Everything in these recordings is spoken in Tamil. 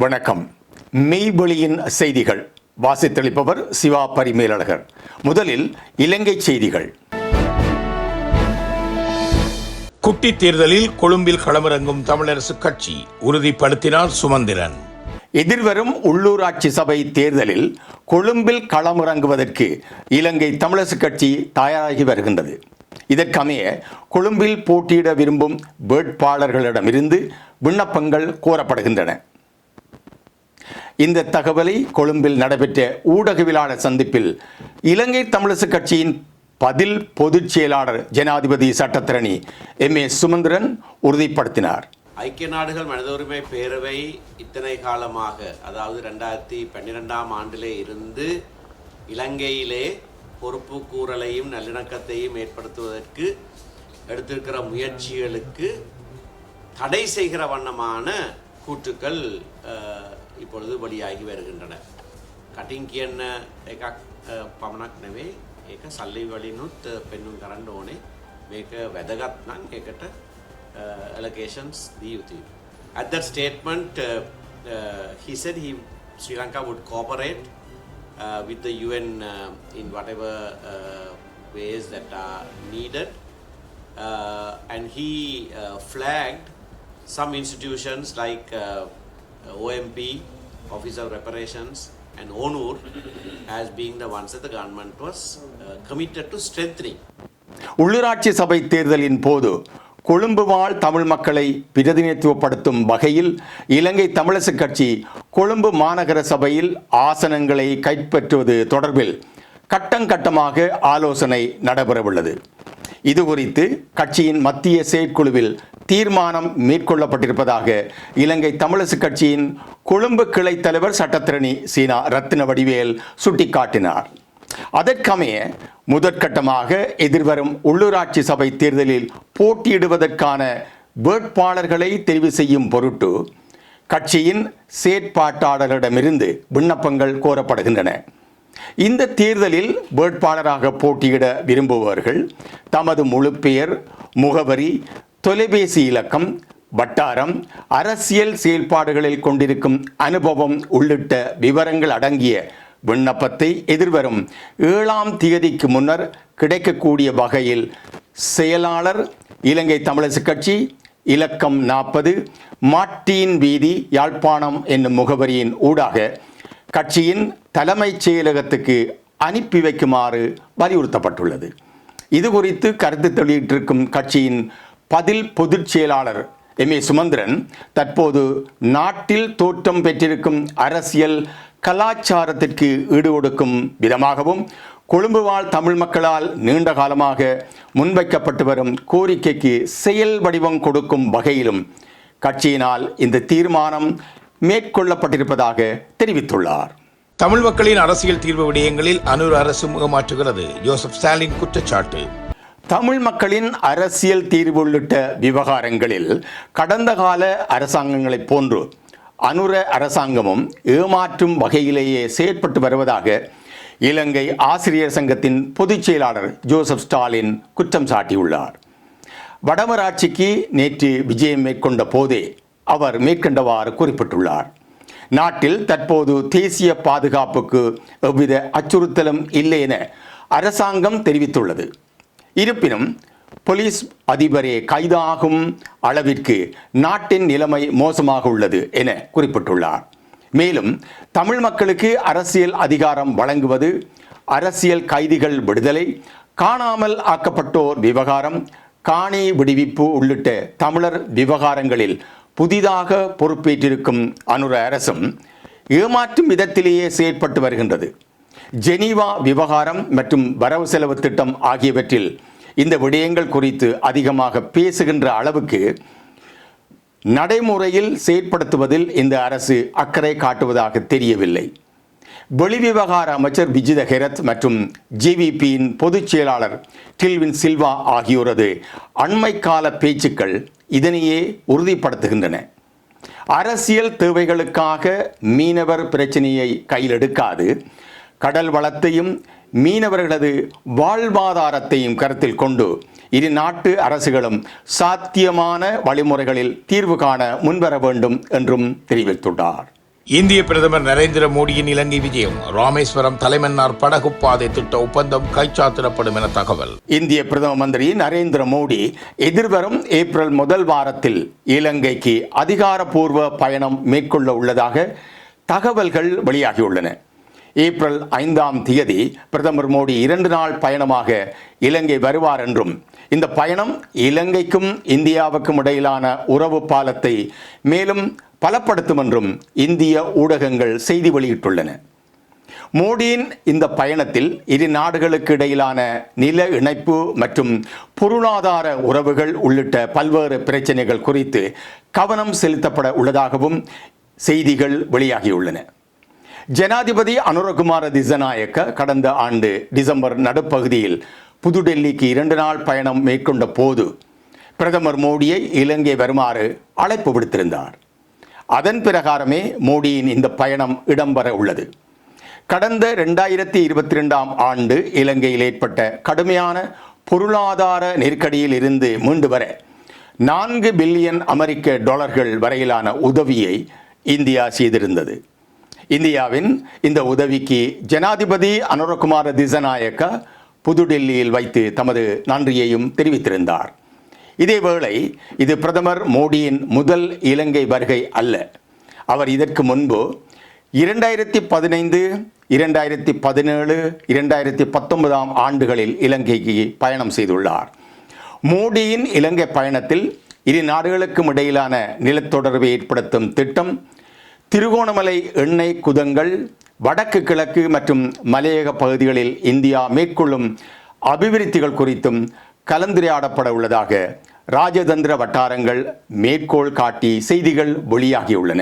வணக்கம். மெய்வெளியின் செய்திகள். வாசித்தளிப்பவர் சிவா பரிமேலழகர். முதலில் இலங்கை செய்திகள். குட்டி தேர்தலில் கொழும்பில் களமிறங்கும் தமிழரசு கட்சி உறுதிப்படுத்தினார் சுமந்திரன். எதிர்வரும் உள்ளூராட்சி சபை தேர்தலில் கொழும்பில் களமிறங்குவதற்கு இலங்கை தமிழரசு கட்சி தயாராகி வருகின்றது. இதற்கமைய கொழும்பில் போட்டியிட விரும்பும் வேட்பாளர்களிடமிருந்து விண்ணப்பங்கள் கோரப்படுகின்றன. இந்த தகவலை கொழும்பில் நடைபெற்ற ஊடகவியலாளர் சந்திப்பில் இலங்கை தமிழரசு கட்சியின் பதில் பொதுச் செயலாளர் ஜனாதிபதி சட்டத்திரணி எம் ஏ சுமந்திரன் உறுதிப்படுத்தினார். ஐக்கிய நாடுகள் மனித உரிமை பேரவை இத்தனை காலமாக அதாவது ரெண்டாயிரத்தி பன்னிரெண்டாம் ஆண்டிலே இருந்து இலங்கையிலே பொறுப்பு கூறலையும் நல்லிணக்கத்தையும் ஏற்படுத்துவதற்கு எடுத்திருக்கிற முயற்சிகளுக்கு தடை செய்கிற வண்ணமான கூற்றுக்கள் இப்பொழுது வெளியாகி வருகின்றன කටින් කියන්න එකක් අ, පමණක් නෙවෙයි ඒක සල්ලි වලිනුත් අ, පෙන්නුම් කරන්න ඕනේ මේක වැදගත් නම් ඒකට allocations දිය යුතුයි. At that statement, uh, uh, he said he Sri Lanka would cooperate uh, with the UN uh, in whatever uh, ways that are needed. Uh, and he uh, flagged some institutions like uh, OMP, Office of Reparations, and ONUR as being the ones that the government was uh, committed to strengthening. உள்ளூராட்சி சபை தேர்தலின் போது கொழும்பு வாழ் தமிழ் மக்களை பிரதிநிதித்துவப்படுத்தும் வகையில் இலங்கை தமிழரசு கட்சி கொழும்பு மாநகர சபையில் ஆசனங்களை கைப்பற்றுவது தொடர்பில் கட்டங்கட்டமாக ஆலோசனை நடைபெறவுள்ளது இது குறித்து கட்சியின் மத்திய செயற்குழுவில் தீர்மானம் மேற்கொள்ளப்பட்டிருப்பதாக இலங்கை தமிழரசு கட்சியின் கொழும்பு கிளை தலைவர் சட்டத்திரணி சீனா ரத்தின வடிவேல் சுட்டிக்காட்டினார். அதற்கமைய முதற்கட்டமாக எதிர்வரும் உள்ளூராட்சி சபை தேர்தலில் போட்டியிடுவதற்கான வேட்பாளர்களை தெரிவு செய்யும் பொருட்டு கட்சியின் செயற்பாட்டாளரிடமிருந்து விண்ணப்பங்கள் கோரப்படுகின்றன. இந்த தேர்தலில் வேட்பாளராக போட்டியிட விரும்புபவர்கள் தமது முழு பெயர் முகவரி தொலைபேசி இலக்கம் வட்டாரம் அரசியல் செயல்பாடுகளில் கொண்டிருக்கும் அனுபவம் உள்ளிட்ட விவரங்கள் அடங்கிய விண்ணப்பத்தை எதிர்வரும் ஏழாம் தேதிக்கு முன்னர் கிடைக்கக்கூடிய வகையில் செயலாளர் இலங்கை தமிழரசு கட்சி இலக்கம் நாற்பது மாட்டீன் வீதி யாழ்ப்பாணம் என்னும் முகவரியின் ஊடாக கட்சியின் தலைமைச் செயலகத்துக்கு அனுப்பி வைக்குமாறு வலியுறுத்தப்பட்டுள்ளது. இது குறித்து கருத்து வெளியிட்டிருக்கும் கட்சியின் பதில் பொதுச் செயலாளர் எம் ஏ சுமந்திரன் தற்போது நாட்டில் தோற்றம் பெற்றிருக்கும் அரசியல் கலாச்சாரத்திற்கு ஈடுகொடுக்கும் விதமாகவும் கொழும்பு வாழ் தமிழ் மக்களால் நீண்ட காலமாக முன்வைக்கப்பட்டு வரும் கோரிக்கைக்கு செயல் வடிவம் கொடுக்கும் வகையிலும் கட்சியினால் இந்த தீர்மானம் மேற்கொள்ளப்பட்டிருப்பதாக தெரிவித்துள்ளார். தமிழ் மக்களின் அரசியல் தீர்வு விடயங்களில் அனுர் அரசு முகமாற்றுகிறது. ஜோசப் ஸ்டாலின் குற்றச்சாட்டு. தமிழ் மக்களின் அரசியல் தீர்வு உள்ளிட்ட விவகாரங்களில் கடந்த கால அரசாங்கங்களைப் போன்று அனுர அரசாங்கமும் ஏமாற்றும் வகையிலேயே செயற்பட்டு வருவதாக இலங்கை ஆசிரியர் சங்கத்தின் பொதுச் செயலாளர் ஜோசப் ஸ்டாலின் குற்றம் சாட்டியுள்ளார். வடமராட்சிக்கு நேற்று விஜயம் மேற்கொண்ட போதே அவர் மேற்கண்டவாறு குறிப்பிட்டுள்ளார். நாட்டில் தற்போது தேசிய பாதுகாப்புக்கு எவ்வித அச்சுறுத்தலும் இல்லை என அரசாங்கம் தெரிவித்துள்ளது. இருப்பினும் போலீஸ் அதிபரே கைதாகும் அளவிற்கு நாட்டின் நிலைமை மோசமாக உள்ளது என குறிப்பிட்டுள்ளார். மேலும் தமிழ் மக்களுக்கு அரசியல் அதிகாரம் வழங்குவது அரசியல் கைதிகள் விடுதலை காணாமல் ஆக்கப்பட்டோர் விவகாரம் காணி விடுவிப்பு உள்ளிட்ட தமிழர் விவகாரங்களில் புதிதாக பொறுப்பேற்றிருக்கும் அனுர அரசும் ஏமாற்றும் விதத்திலேயே செயற்பட்டு வருகின்றது. ஜெனீவா விவகாரம் மற்றும் வரவு செலவு திட்டம் ஆகியவற்றில் இந்த விடயங்கள் குறித்து அதிகமாக பேசுகின்ற அளவுக்கு நடைமுறையில் செயற்படுத்துவதில் இந்த அரசு அக்கறை காட்டுவதாக தெரியவில்லை. வெளிவிவகார அமைச்சர் விஜித ஹெரத் மற்றும் ஜிவிபியின் பொதுச் செயலாளர் டில்வின் சில்வா ஆகியோரது அண்மை கால பேச்சுக்கள் இதனையே உறுதிப்படுத்துகின்றன. அரசியல் தேவைகளுக்காக மீனவர் பிரச்சனையை கையில் எடுக்காது. கடல் வளத்தையும் மீனவர்களது வாழ்வாதாரத்தையும் கருத்தில் கொண்டு இரு நாட்டு அரசுகளும் சாத்தியமான வழிமுறைகளில் தீர்வு காண முன்வர வேண்டும் என்றும் தெரிவித்துள்ளார். இந்திய பிரதமர் நரேந்திர மோடியின் இலங்கை விஜயம். ராமேஸ்வரம் தலைமன்னார் படகு பாதை திட்ட ஒப்பந்தம் கைச்சாத்திடப்படும் என தகவல். இந்திய பிரதம மந்திரி நரேந்திர மோடி எதிர்வரும் ஏப்ரல் முதல் வாரத்தில் இலங்கைக்கு அதிகாரப்பூர்வ பயணம் மேற்கொள்ள உள்ளதாக தகவல்கள் வெளியாகியுள்ளன. ஏப்ரல் ஐந்தாம் தேதி பிரதமர் மோடி இரண்டு நாள் பயணமாக இலங்கை வருவார் என்றும் இந்த பயணம் இலங்கைக்கும் இந்தியாவுக்கும் இடையிலான உறவு பாலத்தை மேலும் பலப்படுத்தும் என்றும் இந்திய ஊடகங்கள் செய்தி வெளியிட்டுள்ளன. மோடியின் இந்த பயணத்தில் இரு நாடுகளுக்கு இடையிலான நில இணைப்பு மற்றும் பொருளாதார உறவுகள் உள்ளிட்ட பல்வேறு பிரச்சனைகள் குறித்து கவனம் செலுத்தப்பட உள்ளதாகவும் செய்திகள் வெளியாகியுள்ளன. ஜனாதிபதி அனுரகுமார திசநாயக்க கடந்த ஆண்டு டிசம்பர் நடுப்பகுதியில் புதுடெல்லிக்கு இரண்டு நாள் பயணம் மேற்கொண்ட போது பிரதமர் மோடியை இலங்கை வருமாறு அழைப்பு விடுத்திருந்தார். அதன் பிரகாரமே மோடியின் இந்த பயணம் இடம்பெற உள்ளது. கடந்த ரெண்டாயிரத்தி இருபத்தி ரெண்டாம் ஆண்டு இலங்கையில் ஏற்பட்ட கடுமையான பொருளாதார நெருக்கடியில் இருந்து மீண்டு வர நான்கு பில்லியன் அமெரிக்க டாலர்கள் வரையிலான உதவியை இந்தியா செய்திருந்தது. இந்தியாவின் இந்த உதவிக்கு ஜனாதிபதி அனுரகுமார திசநாயக்க புதுடெல்லியில் வைத்து தமது நன்றியையும் தெரிவித்திருந்தார். இதேவேளை இது பிரதமர் மோடியின் முதல் இலங்கை வருகை அல்ல. அவர் இதற்கு முன்பு இரண்டாயிரத்தி பதினைந்து இரண்டாயிரத்தி பதினேழு இரண்டாயிரத்தி பத்தொன்பதாம் ஆண்டுகளில் இலங்கைக்கு பயணம் செய்துள்ளார். மோடியின் இலங்கை பயணத்தில் இரு நாடுகளுக்கும் இடையிலான நிலத்தொடர்பை ஏற்படுத்தும் திட்டம் திருகோணமலை எண்ணெய் குதங்கள் வடக்கு கிழக்கு மற்றும் மலையக பகுதிகளில் இந்தியா மேற்கொள்ளும் அபிவிருத்திகள் குறித்தும் கலந்துரையாடப்பட உள்ளதாக ராஜதந்திர வட்டாரங்கள் மேற்கோள் காட்டி செய்திகள் வெளியாகியுள்ளன.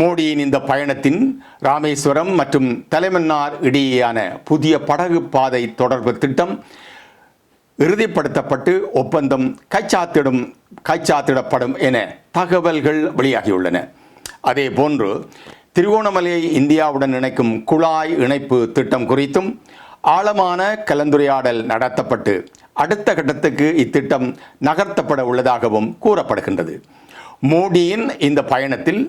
மோடியின் இந்த பயணத்தின் ராமேஸ்வரம் மற்றும் தலைமன்னார் இடையேயான புதிய படகு பாதை தொடர்பு திட்டம் இறுதிப்படுத்தப்பட்டு ஒப்பந்தம் கைச்சாத்திடும் கைச்சாத்திடப்படும் என தகவல்கள் வெளியாகியுள்ளன. அதே போன்று திருகோணமலையை இந்தியாவுடன் இணைக்கும் குழாய் இணைப்பு திட்டம் குறித்தும் ஆழமான கலந்துரையாடல் நடத்தப்பட்டு அடுத்த கட்டத்துக்கு இத்திட்டம் நகர்த்தப்பட உள்ளதாகவும் கூறப்படுகின்றது. மோடியின் இந்த பயணத்தில்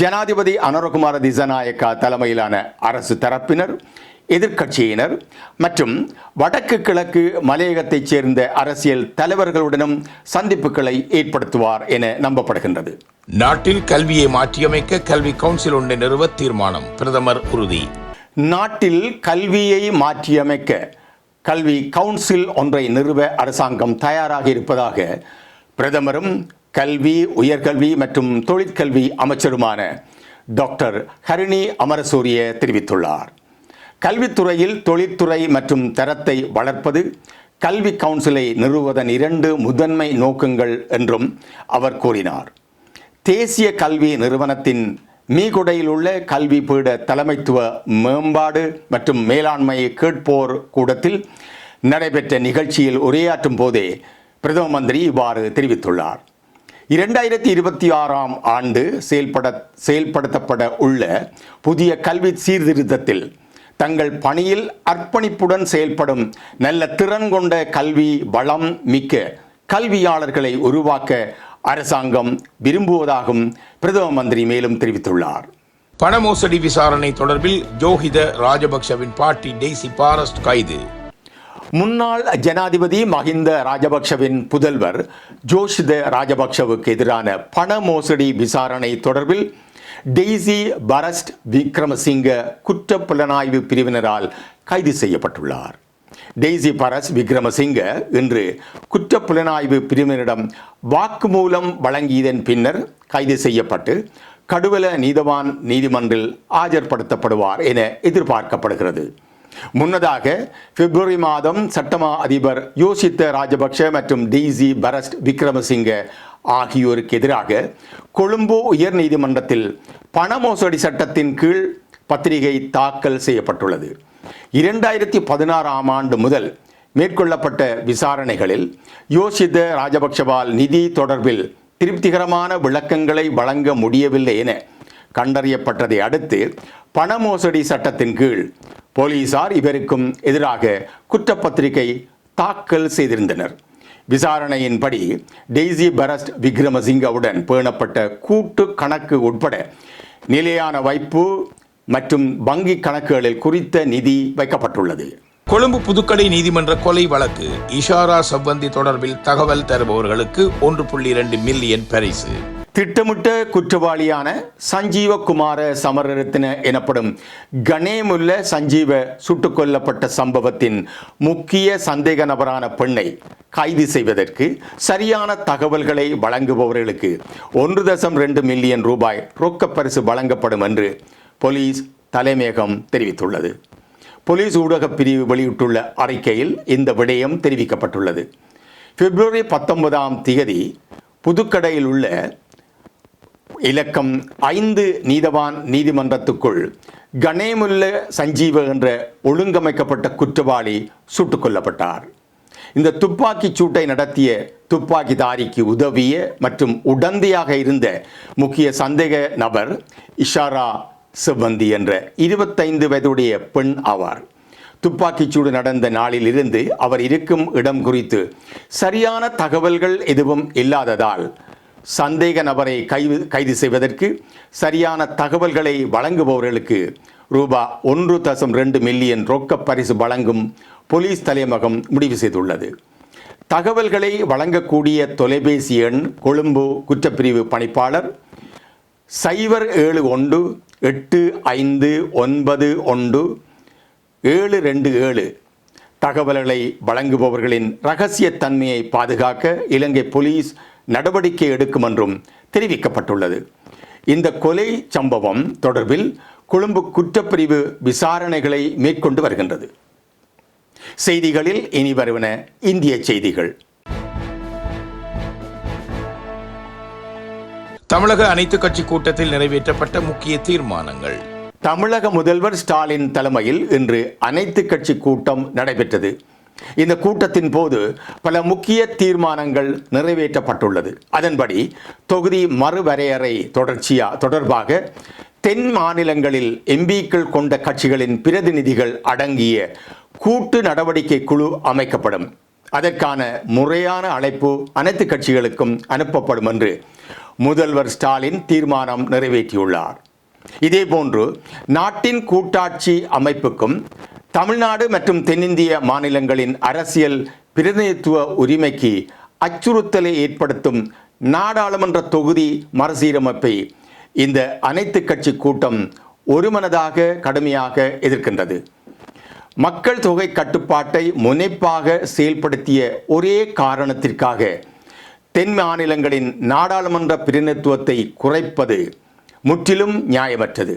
ஜனாதிபதி அனுரகுமார திசநாயக்கா தலைமையிலான அரசு தரப்பினர் எதிர்க்கட்சியினர் மற்றும் வடக்கு கிழக்கு மலையகத்தைச் சேர்ந்த அரசியல் தலைவர்களுடனும் சந்திப்புகளை ஏற்படுத்துவார் என நம்பப்படுகின்றது. நாட்டில் கல்வியை மாற்றியமைக்க கல்வி கவுன்சில் ஒன்றை நிறுவ தீர்மானம் பிரதமர் உறுதி. நாட்டில் கல்வியை மாற்றியமைக்க கல்வி கவுன்சில் ஒன்றை நிறுவ அரசாங்கம் தயாராக இருப்பதாக பிரதமரும் கல்வி உயர்கல்வி மற்றும் தொழிற்கல்வி அமைச்சருமான டாக்டர் ஹரிணி அமரசூரிய தெரிவித்துள்ளார். கல்வித்துறையில் தொழிற்துறை மற்றும் தரத்தை வளர்ப்பது கல்வி கவுன்சிலை நிறுவுவதன் இரண்டு முதன்மை நோக்கங்கள் என்றும் அவர் கூறினார். தேசிய கல்வி நிறுவனத்தின் மீகுடையில் உள்ள கல்வி பீட தலைமைத்துவ மேம்பாடு மற்றும் மேலாண்மை கேட்போர் கூடத்தில் நடைபெற்ற நிகழ்ச்சியில் உரையாற்றும் போதே பிரதம மந்திரி இவ்வாறு தெரிவித்துள்ளார். இரண்டாயிரத்தி இருபத்தி ஆறாம் ஆண்டு செயல்பட செயல்படுத்தப்பட உள்ள புதிய கல்வி சீர்திருத்தத்தில் தங்கள் பணியில் அர்ப்பணிப்புடன் செயல்படும் நல்ல திறன் கொண்ட கல்வி வளம் மிக்க கல்வியாளர்களை உருவாக்க அரசாங்கம் விரும்புவதாகவும் பிரதம மந்திரி மேலும் தெரிவித்துள்ளார். பண மோசடி விசாரணை தொடர்பில் ஜோஹித ராஜபக்சவின் பாட்டி டெய்சி பாரஸ்ட் கைது. முன்னாள் ஜனாதிபதி மஹிந்த ராஜபக்ஷவின் புதல்வர் ஜோஷித ராஜபக்ஷவுக்கு எதிரான பண மோசடி விசாரணை தொடர்பில் டெய்சி பரஸ்ட் விக்ரமசிங்க குற்ற புலனாய்வு பிரிவினரால் கைது செய்யப்பட்டுள்ளார். டெய்சி பரஸ் விக்ரமசிங்க இன்று குற்ற புலனாய்வு பிரிவினரிடம் வாக்குமூலம் வழங்கியதன் பின்னர் கைது செய்யப்பட்டு கடுவல நீதவான் நீதிமன்றில் ஆஜர்படுத்தப்படுவார் என எதிர்பார்க்கப்படுகிறது. முன்னதாக பிப்ரவரி மாதம் சட்டமா அதிபர் யோசித்த ராஜபக்ஷ மற்றும் டிசி பரஸ்ட் விக்ரமசிங்க ஆகியோருக்கு எதிராக கொழும்பு உயர் நீதிமன்றத்தில் பண மோசடி சட்டத்தின் கீழ் பத்திரிகை தாக்கல் செய்யப்பட்டுள்ளது. இரண்டாயிரத்தி பதினாறாம் ஆண்டு முதல் மேற்கொள்ளப்பட்ட விசாரணைகளில் யோசித்த ராஜபக்சவால் நிதி தொடர்பில் திருப்திகரமான விளக்கங்களை வழங்க முடியவில்லை என கண்டறியப்பட்டதை அடுத்து பண மோசடி சட்டத்தின் கீழ் போலீசார் இவருக்கும் எதிராக குற்றப்பத்திரிகை தாக்கல் செய்திருந்தனர். விசாரணையின்படி டெய்சி பரஸ்ட் விக்ரமசிங்கவுடன் பேணப்பட்ட கூட்டு கணக்கு உட்பட நிலையான வைப்பு மற்றும் வங்கி கணக்குகளில் குறித்த நிதி வைக்கப்பட்டுள்ளது. கொழும்பு புதுக்கடை நீதிமன்ற கொலை வழக்கு இஷாரா சவ்வந்தி தொடர்பில் தகவல் தருபவர்களுக்கு ஒன்று புள்ளி இரண்டு மில்லியன் பரிசு. திட்டமிட்ட குற்றவாளியான சஞ்சீவகுமார சமரரத்ன எனப்படும் கணேமுல்ல சஞ்சீவ சுட்டுக் கொல்லப்பட்ட சம்பவத்தின் முக்கிய சந்தேக நபரான பெண்ணை கைது செய்வதற்கு சரியான தகவல்களை வழங்குபவர்களுக்கு ஒன்று தசம் ரெண்டு மில்லியன் ரூபாய் ரொக்கப்பரிசு வழங்கப்படும் என்று போலீஸ் தலைமையகம் தெரிவித்துள்ளது. போலீஸ் ஊடகப் பிரிவு வெளியிட்டுள்ள அறிக்கையில் இந்த விடயம் தெரிவிக்கப்பட்டுள்ளது. பிப்ரவரி பத்தொன்பதாம் திகதி புதுக்கடையில் உள்ள இலக்கம் ஐந்து நீதவான் நீதிமன்றத்துக்குள் கணேமுல்ல சஞ்சீவ என்ற ஒழுங்கமைக்கப்பட்ட குற்றவாளி சுட்டுக் கொல்லப்பட்டார். இந்த துப்பாக்கிச் சூட்டை நடத்திய துப்பாக்கிதாரிக்கு உதவிய மற்றும் உடந்தையாக இருந்த முக்கிய சந்தேக நபர் இஷாரா செவ்வந்தி என்ற இருபத்தைந்து வயதுடைய பெண் ஆவார். துப்பாக்கிச்சூடு நடந்த நாளிலிருந்து அவர் இருக்கும் இடம் குறித்து சரியான தகவல்கள் எதுவும் இல்லாததால் சந்தேக நபரை கைது கைது செய்வதற்கு சரியான தகவல்களை வழங்குபவர்களுக்கு ரூபா ஒன்று தசம் ரெண்டு மில்லியன் ரொக்க பரிசு வழங்கும் போலீஸ் தலைமகம் முடிவு செய்துள்ளது. தகவல்களை வழங்கக்கூடிய தொலைபேசி எண் கொழும்பு குற்றப்பிரிவு பணிப்பாளர் சைபர் ஏழு ஒன்று எட்டு ஐந்து ஒன்பது ஒன்று ஏழு ரெண்டு ஏழு. தகவல்களை வழங்குபவர்களின் ரகசியத்தன்மையை பாதுகாக்க இலங்கை போலீஸ் நடவடிக்கை எடுக்கும் என்றும் தெரிவிக்கப்பட்டுள்ளது. இந்த கொலை சம்பவம் தொடர்பில் கொழும்பு குற்றப்பிரிவு விசாரணைகளை மேற்கொண்டு வருகின்றது. செய்திகளில் இனி வருவன இந்திய செய்திகள். தமிழக அனைத்து கட்சி கூட்டத்தில் நிறைவேற்றப்பட்ட முக்கிய தீர்மானங்கள். தமிழக முதல்வர் ஸ்டாலின் தலைமையில் இன்று அனைத்து கட்சி கூட்டம் நடைபெற்றது. இந்த கூட்டத்தின் போது பல முக்கிய தீர்மானங்கள் நிறைவேற்றப்பட்டுள்ளது. அதன்படி தொகுதி மறுவரையறை தொடர்ச்சியா தொடர்பாக தென் மாநிலங்களில் எம்பிக்கள் கொண்ட கட்சிகளின் பிரதிநிதிகள் அடங்கிய கூட்டு நடவடிக்கை குழு அமைக்கப்படும். அதற்கான முறையான அழைப்பு அனைத்து கட்சிகளுக்கும் அனுப்பப்படும் என்று முதல்வர் ஸ்டாலின் தீர்மானம் நிறைவேற்றியுள்ளார். இதேபோன்று நாட்டின் கூட்டாட்சி அமைப்புக்கும் தமிழ்நாடு மற்றும் தென்னிந்திய மாநிலங்களின் அரசியல் பிரதிநிதித்துவ உரிமைக்கு அச்சுறுத்தலை ஏற்படுத்தும் நாடாளுமன்ற தொகுதி மறுசீரமைப்பை இந்த அனைத்து கட்சி கூட்டம் ஒருமனதாக கடுமையாக எதிர்க்கின்றது. மக்கள் தொகை கட்டுப்பாட்டை முனைப்பாக செயல்படுத்திய ஒரே காரணத்திற்காக தென் மாநிலங்களின் நாடாளுமன்ற பிரதிநிதித்துவத்தை குறைப்பது முற்றிலும் நியாயமற்றது.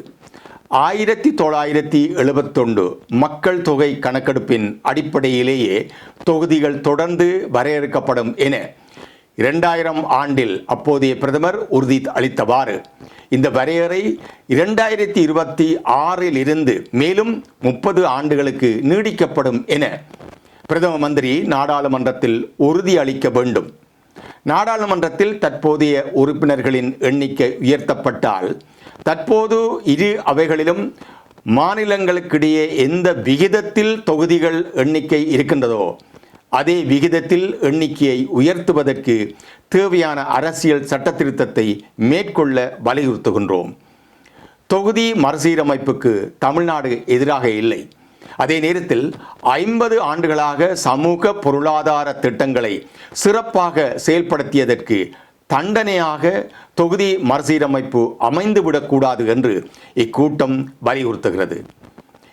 ஆயிரத்தி தொள்ளாயிரத்தி எழுபத்தொன்று மக்கள் தொகை கணக்கெடுப்பின் அடிப்படையிலேயே தொகுதிகள் தொடர்ந்து வரையறுக்கப்படும் என இரண்டாயிரம் ஆண்டில் அப்போதைய பிரதமர் உறுதி அளித்தவாறு இந்த வரையறை இரண்டாயிரத்தி இருபத்தி ஆறில் இருந்து மேலும் முப்பது ஆண்டுகளுக்கு நீடிக்கப்படும் என பிரதம மந்திரி நாடாளுமன்றத்தில் உறுதி அளிக்க வேண்டும். நாடாளுமன்றத்தில் தற்போதைய உறுப்பினர்களின் எண்ணிக்கை உயர்த்தப்பட்டால் தற்போது இரு அவைகளிலும் மாநிலங்களுக்கிடையே எந்த விகிதத்தில் தொகுதிகள் எண்ணிக்கை இருக்கின்றதோ அதே விகிதத்தில் எண்ணிக்கையை உயர்த்துவதற்கு தேவையான அரசியல் சட்டத்திருத்தத்தை மேற்கொள்ள வலியுறுத்துகின்றோம். தொகுதி மறுசீரமைப்புக்கு தமிழ்நாடு எதிராக இல்லை. அதே நேரத்தில் ஐம்பது ஆண்டுகளாக சமூக பொருளாதார திட்டங்களை சிறப்பாக செயல்படுத்தியதற்கு தண்டனையாக தொகுதி மறுசீரமைப்பு அமைந்துவிடக்கூடாது என்று இக்கூட்டம் வலியுறுத்துகிறது.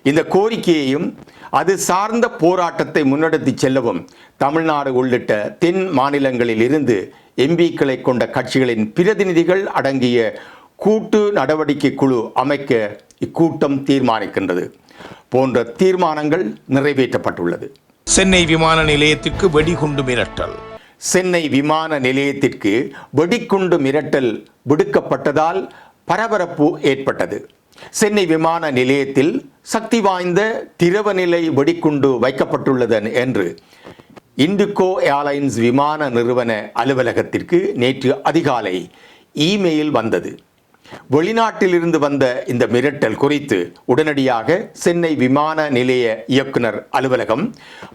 இந்த கோரிக்கையையும் அது சார்ந்த போராட்டத்தை முன்னெடுத்து செல்லவும் தமிழ்நாடு உள்ளிட்ட தென் மாநிலங்களில் இருந்து எம்பிக்களை கொண்ட கட்சிகளின் பிரதிநிதிகள் அடங்கிய கூட்டு நடவடிக்கை குழு அமைக்க இக்கூட்டம் தீர்மானிக்கின்றது. போன்ற தீர்மானங்கள் நிறைவேற்றப்பட்டுள்ளது. சென்னை விமான நிலையத்திற்கு வெடிகுண்டு மிரட்டல். சென்னை விமான நிலையத்திற்கு வெடிக்குண்டு மிரட்டல் விடுக்கப்பட்டதால் பரபரப்பு ஏற்பட்டது. சென்னை விமான நிலையத்தில் சக்தி வாய்ந்த திரவநிலை வெடிக்குண்டு வைக்கப்பட்டுள்ளது என்று இண்டிகோ ஏர்லைன்ஸ் விமான நிறுவன அலுவலகத்திற்கு நேற்று அதிகாலை இமெயில் வந்தது. வெளிநாட்டிலிருந்து வந்த இந்த மிரட்டல் குறித்து உடனடியாக சென்னை விமான நிலைய இயக்குனர் அலுவலகம்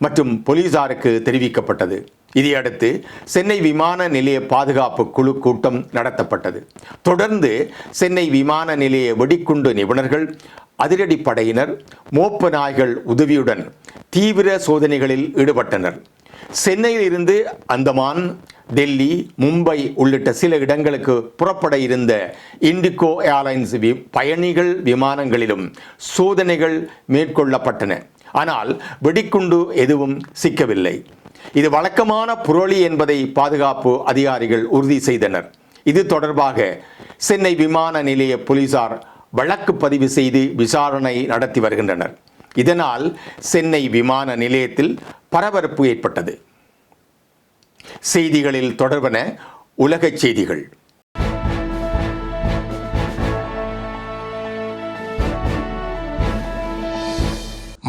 மற்றும் போலீசாருக்கு தெரிவிக்கப்பட்டது. இதையடுத்து சென்னை விமான நிலைய பாதுகாப்பு குழு கூட்டம் நடத்தப்பட்டது. தொடர்ந்து சென்னை விமான நிலைய வெடிக்குண்டு நிபுணர்கள் அதிரடி படையினர் மோப்ப நாய்கள் உதவியுடன் தீவிர சோதனைகளில் ஈடுபட்டனர். சென்னையில் இருந்து அந்தமான் டெல்லி மும்பை உள்ளிட்ட சில இடங்களுக்கு புறப்பட இருந்த இண்டிகோ ஏர்லைன்ஸ் வி பயணிகள் விமானங்களிலும் சோதனைகள் மேற்கொள்ளப்பட்டன. ஆனால் வெடிக்குண்டு எதுவும் சிக்கவில்லை. இது வழக்கமான புரளி என்பதை பாதுகாப்பு அதிகாரிகள் உறுதி செய்தனர். இது தொடர்பாக சென்னை விமான நிலைய போலீசார் வழக்கு பதிவு செய்து விசாரணை நடத்தி வருகின்றனர். இதனால் சென்னை விமான நிலையத்தில் பரபரப்பு ஏற்பட்டது. செய்திகளில் தொடர்பன உலகச் செய்திகள்.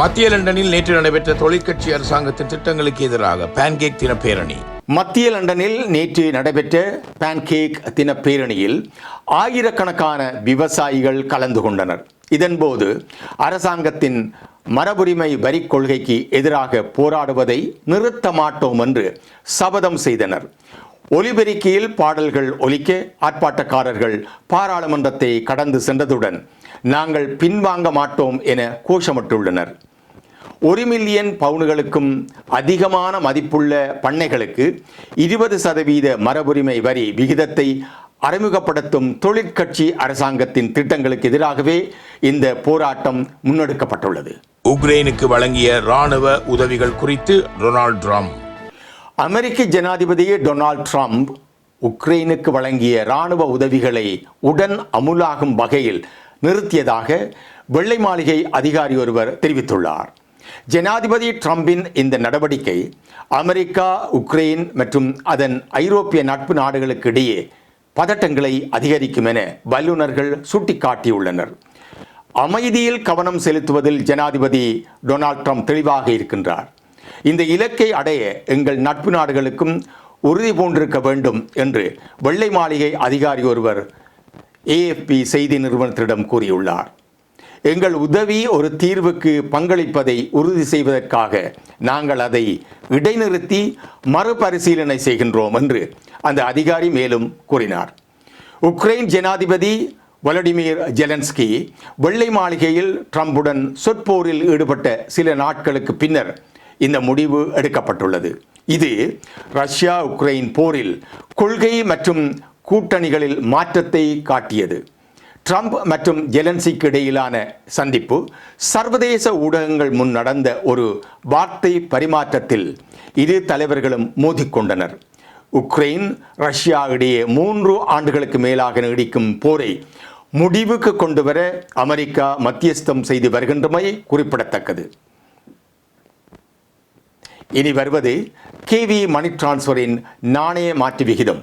மத்திய லண்டனில் நேற்று நடைபெற்ற தொழிற்கட்சி அரசாங்கத்தின் திட்டங்களுக்கு எதிராக பான்கேக் தின பேரணி மத்திய லண்டனில் நேற்று நடைபெற்ற பான்கேக் தின பேரணியில் ஆயிரக்கணக்கான விவசாயிகள் கலந்து கொண்டனர். இதன்போது அரசாங்கத்தின் மரபுரிமை வரி கொள்கைக்கு எதிராக போராடுவதை நிறுத்த மாட்டோம் என்று சபதம் செய்தனர். ஒலிபெருக்கியில் பாடல்கள் ஒலிக்க ஆர்ப்பாட்டக்காரர்கள் பாராளுமன்றத்தை கடந்து சென்றதுடன் நாங்கள் பின்வாங்க மாட்டோம் என கோஷமிட்டுள்ளனர். ஒரு மில்லியன் பவுனுகளுக்கும் அதிகமான மதிப்புள்ள பண்ணைகளுக்கு இருபது சதவீத மரபுரிமை வரி விகிதத்தை அறிமுகப்படுத்தும் தொழிற்கட்சி அரசாங்கத்தின் திட்டங்களுக்கு எதிராகவே இந்த போராட்டம் முன்னெடுக்கப்பட்டுள்ளது. உக்ரைனுக்கு வழங்கிய ராணுவ உதவிகள் குறித்து டொனால்ட் ட்ரம்ப். அமெரிக்க ஜனாதிபதி டொனால்ட் ட்ரம்ப் உக்ரைனுக்கு வழங்கிய இராணுவ உதவிகளை உடன் அமுலாகும் வகையில் நிறுத்தியதாக வெள்ளை மாளிகை அதிகாரி ஒருவர் தெரிவித்துள்ளார். ஜனாதிபதி ட்ரம்பின் இந்த நடவடிக்கை அமெரிக்கா உக்ரைன் மற்றும் அதன் ஐரோப்பிய நட்பு நாடுகளுக்கு இடையே பதட்டங்களை அதிகரிக்கும் என வல்லுநர்கள் சுட்டிக்காட்டியுள்ளனர். அமைதியில் கவனம் செலுத்துவதில் ஜனாதிபதி டொனால்ட் ட்ரம்ப் தெளிவாக இருக்கின்றார். இந்த இலக்கை அடைய எங்கள் நட்பு நாடுகளுக்கும் உறுதி பூண்டிருக்க வேண்டும் என்று வெள்ளை மாளிகை அதிகாரி ஒருவர் ஏஎஃப்பி செய்தி நிறுவனத்திடம் கூறியுள்ளார். எங்கள் உதவி ஒரு தீர்வுக்கு பங்களிப்பதை உறுதி செய்வதற்காக நாங்கள் அதை இடைநிறுத்தி மறுபரிசீலனை செய்கின்றோம் என்று அந்த அதிகாரி மேலும் கூறினார். உக்ரைன் ஜனாதிபதி வலடிமிர் ஜெலன்ஸ்கி வெள்ளை மாளிகையில் ட்ரம்புடன் சொற்போரில் ஈடுபட்ட சில நாட்களுக்கு பின்னர் இந்த முடிவு எடுக்கப்பட்டுள்ளது. இது ரஷ்யா உக்ரைன் போரில் கொள்கை மற்றும் கூட்டணிகளில் மாற்றத்தை காட்டியது. ட்ரம்ப் மற்றும் ஜெலன்சிக்கு இடையிலான சந்திப்பு சர்வதேச ஊடகங்கள் முன் நடந்த ஒரு வார்த்தை பரிமாற்றத்தில் இரு தலைவர்களும் மோதிக்கொண்டனர். உக்ரைன் ரஷ்யா இடையே மூன்று ஆண்டுகளுக்கு மேலாக நீடிக்கும் போரை முடிவுக்கு கொண்டு வர அமெரிக்கா மத்தியஸ்தம் செய்து வருகின்றமை குறிப்பிடத்தக்கது. இனி வருவது கேவி மணி டிரான்ஸ்ஃபரின் நாணய மாற்று விகிதம்.